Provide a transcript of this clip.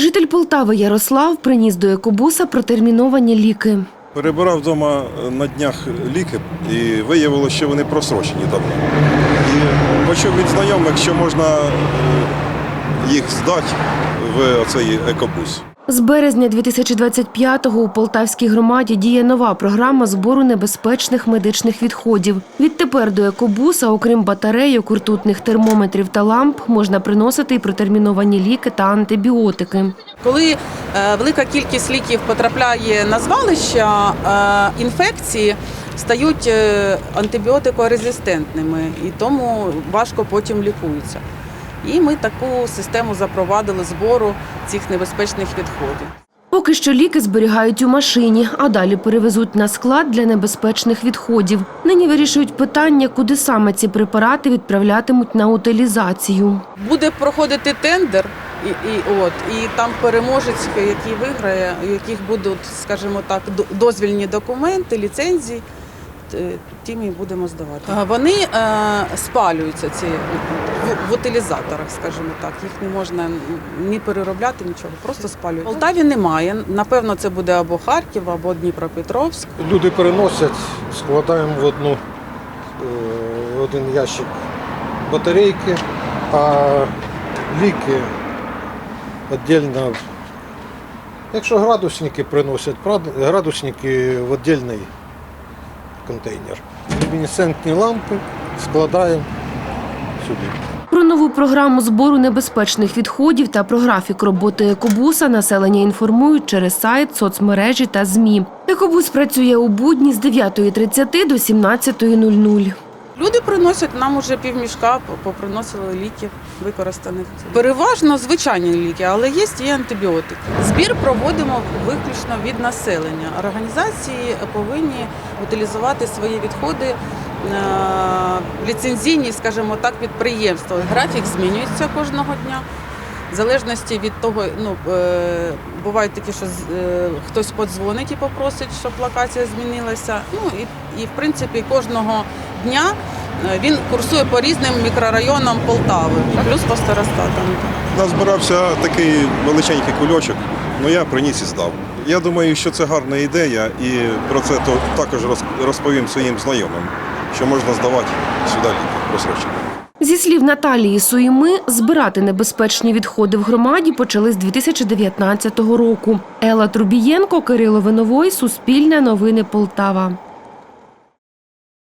Житель Полтави Ярослав приніс до екобуса протерміновані ліки. Перебирав вдома на днях ліки і виявилося, що вони просрочені давно. І почув від знайомих, що можна е, їх здати в оцей екобус. З березня 2025-го у Полтавській громаді діє нова програма збору небезпечних медичних відходів. Відтепер до екобуса, окрім батарейок, ртутних термометрів та ламп, можна приносити і протерміновані ліки та антибіотики. Коли е, велика кількість ліків потрапляє на звалища, е, інфекції стають е, антибіотикорезистентними і тому важко потім лікуються. І ми таку систему запровадили збору цих небезпечних відходів. Поки що ліки зберігають у машині, а далі перевезуть на склад для небезпечних відходів. Нині вирішують питання, куди саме ці препарати відправлятимуть на утилізацію. Буде проходити тендер, і, і, от, і там переможець, який виграє, у яких будуть, скажімо так, до- дозвільні документи, ліцензії, тим і будемо здавати. Вони е, спалюються ці в, в утилізаторах, скажімо так. Їх не можна ні переробляти, нічого, просто спалюють. В Полтаві немає. Напевно, це буде або Харків, або Дніпропетровськ. Люди переносять, складаємо в одну, е, в один ящик батарейки, а ліки віддільно. Якщо градусники приносять, градусники в віддільний контейнер. Люмінесцентні лампи складаємо сюди. Про нову програму збору небезпечних відходів та про графік роботи екобуса населення інформують через сайт, соцмережі та ЗМІ. Екобус працює у будні з 9.30 до 17.00. Приносять нам уже півмішка, поприносили ліків використаних. Переважно звичайні ліки, але є і антибіотики. Збір проводимо виключно від населення. Організації повинні утилізувати свої відходи. е, Ліцензійні, скажімо так, підприємства. Графік змінюється кожного дня. В залежності від того, ну е, бувають такі, що е, хтось подзвонить і попросить, щоб локація змінилася. Ну і, і в принципі кожного дня він курсує по різним мікрорайонам Полтави, плюс по старостатам. Назбирався такий величенький кульочок, ну я приніс і здав. Я думаю, що це гарна ідея, і про це то також розповім своїм знайомим, що можна здавати сюди ліки просрочені. Зі слів Наталії Суїми, збирати небезпечні відходи в громаді почали з 2019 року. Елла Трубієнко, Кирило Виновой, Суспільне новини Полтава.